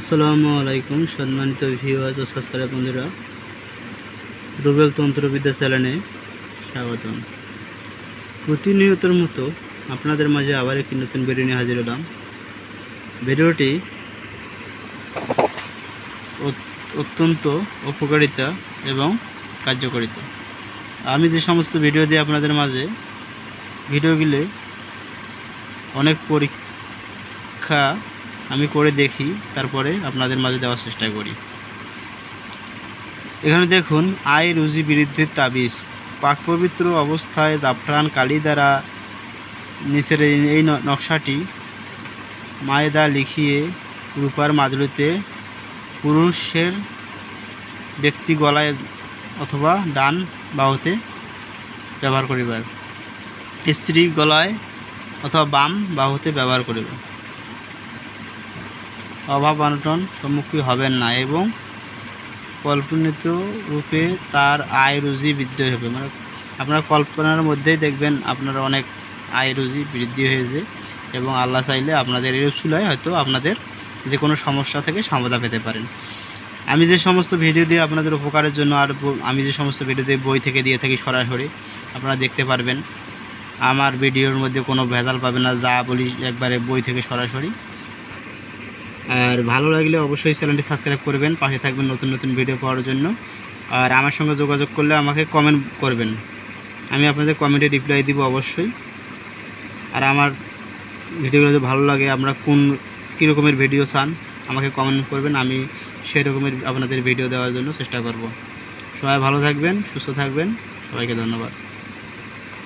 আসসালামু আলাইকুম, সম্মানিত ভিউয়ার্স ও সাবস্ক্রাইব বন্ধুরা। রুবেল তন্ত্রবিদ্যা চ্যানেলে স্বাগতম। প্রতিনিয়তর মতো আপনাদের মাঝে আবার একটি নতুন ভিডিও নিয়ে হাজির হলাম। ভিডিওটি অত্যন্ত উপকারিতা এবং কার্যকারিতা। আমি যে সমস্ত ভিডিও দিই আপনাদের মাঝে ভিডিওগুলি অনেক পরীক্ষা আমি করে দেখি, তারপরে আপনাদের মাঝে দেওয়ার চেষ্টা করি। এখানে দেখুন আয় রুজি বৃদ্ধির তাবিজ। পাক পবিত্র অবস্থায় জাফরান কালি দ্বারা নিচের এই- নকশাটি মায়েদা লিখিয়ে রূপার মাদুলিতে পুরুষের ব্যক্তি গলায় অথবা ডান বাহুতে ব্যবহার করিবার। স্ত্রী গলায় অথবা বাম বাহুতে ব্যবহার করিবে। অভাব অনটন সম্মুখীন হবেন না এবং কল্পনিত রূপে তার আয় রুজি বৃদ্ধি হবে। মানে আপনার কল্পনার মধ্যেই দেখবেন আপনার অনেক আয় রুজি বৃদ্ধি হয়েছে এবং আল্লাহ চাইলে আপনাদের এই চুলায় হয়তো আপনাদের যে কোনো সমস্যা থেকে সমাধা পেতে পারেন। আমি যে সমস্ত ভিডিও দিয়ে আপনাদের উপকারের জন্য আর আমি যে সমস্ত ভিডিও দিয়ে বই থেকে দিয়ে থাকি সরাসরি, আপনারা দেখতে পারবেন। আমার ভিডিওর মধ্যে কোনো ভেজাল পাবে না, যা বলি একবারে বই থেকে সরাসরি। আর ভালো লাগলে অবশ্যই চ্যানেলটি সাবস্ক্রাইব করবেন, পাশে থাকবেন নতুন নতুন ভিডিও পাওয়ার জন্য। আর আমার সঙ্গে যোগাযোগ করলে আমাকে কমেন্ট করবেন। আমি আপনাদের কমেন্টে রিপ্লাই দিব অবশ্যই। আর আমার ভিডিওগুলো যদি ভালো লাগে, আমরা কোন, কী রকমের ভিডিও চান, আমাকে কমেন্ট করবেন, আমি সেই রকমের আপনাদের ভিডিও দেওয়ার জন্য চেষ্টা করব। সবাই ভালো থাকবেন, সুস্থ থাকবেন, সবাইকে ধন্যবাদ।